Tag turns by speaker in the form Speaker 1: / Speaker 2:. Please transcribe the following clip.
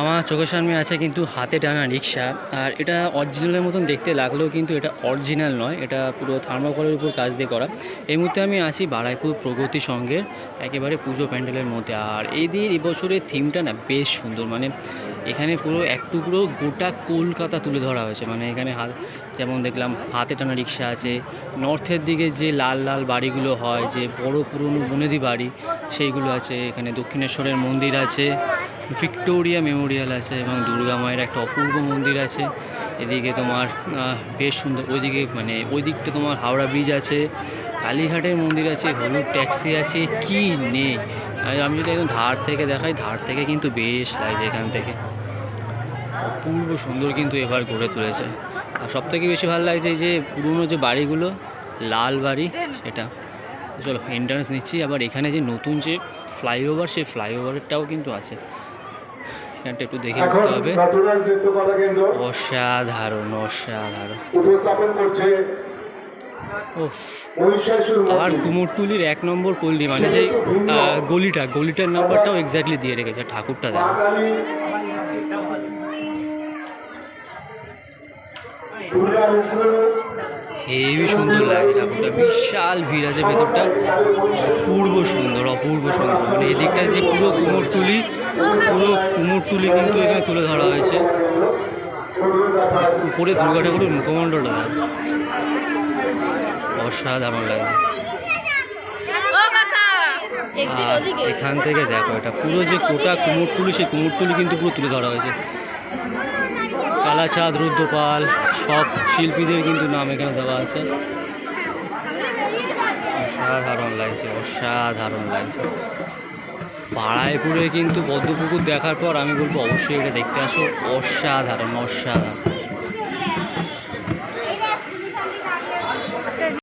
Speaker 1: আমার চোখের সামনে আছে কিন্তু হাতে টানা রিক্সা। আর এটা অরিজিনালের মতন দেখতে লাগলেও কিন্তু এটা অরিজিনাল নয়, এটা পুরো থার্মোকলের উপর কাজ দিয়ে করা। এই মুহূর্তে আমি আছি বারাইপুর প্রগতি সঙ্গে, একেবারে পুজো প্যান্ডেলের মধ্যে। আর এই দিয়ে এবছরের থিমটা না বেশ সুন্দর মানে এখানে পুরো এক টুকরো গোটা কলকাতা তুলে ধরা হয়েছে। মানে এখানে হাত যেমন দেখলাম হাতে টানা রিক্সা আছে, নর্থের দিকে যে লাল লাল বাড়িগুলো হয়, যে বড় পুরনো বনেদি বাড়ি, সেইগুলো আছে, এখানে দক্ষিণেশ্বরের মন্দির আছে। ভিক্টোরিয়া মেমোরিয়াল আছে এবং দুর্গা মায়ের একটা অপূর্ব মন্দির আছে। এদিকে তোমার বেশ সুন্দর, ওইদিকে মানে ওই দিকটা তোমার হাওড়া ব্রিজ আছে, কালীঘাটের মন্দির আছে, হলুদ ট্যাক্সি আছে, কি নেই আমি যদি একদম ধার থেকে দেখাই, ধার থেকে কিন্তু বেশ লাগছে এখান থেকে। অপূর্ব সুন্দর কিন্তু এবার গড়ে তুলেছে। আর সবথেকে বেশি ভালো লাগছে যে পুরনো যে বাড়িগুলো, লাল বাড়ি, সেটা। চলো এন্ট্রান্স নিচ্ছি। আবার এখানে যে নতুন যে ফ্লাইওভার সেই ফ্লাইওভারটাও কিন্তু আছে। এখানটা একটু দেখে উঠতে হবে। অসাধারণ অসাধারণ।
Speaker 2: উপস্থাপন করছে
Speaker 1: আর। কুমোরটুলির এক নম্বর পল্লী মানে যে গলিটা গলিটার নাম্বারটাও এক্স্যাক্টলি দিয়ে রেখেছে ঠাকুরটা দেখো।
Speaker 2: দুর্গার
Speaker 1: হেবি সুন্দর লাগে ঠাকুরটা বিশাল ভিড় আছে ভেতরটা। অপূর্ব সুন্দর অপূর্ব সুন্দর। মানে এদিকটা যে পুরো কুমোরটুলি পুরো কুমোরটুলি কিন্তু এখানে তুলে ধরা হয়েছে। উপরে দুর্গা ঠাকুরের মুখমণ্ডলটা। অসাধারণ লাগে। আর এখান থেকে দেখো এটা পুরো যে কোটা কুমোরটুলি সেই কুমোরটুলি কিন্তু পুরো তুলে ধরা হয়েছে। কালাচাঁদ রুদ্রপাল, সব শিল্পীদের কিন্তু নাম এখানে দেওয়া আছে। অসাধারণ লাগছে অসাধারণ লাগছে। পাড়ায়পুরে কিন্তু পদ্মপুকুর দেখার পর আমি বলব অবশ্যই এটা দেখতে আসো। অসাধারণ অসাধারণ।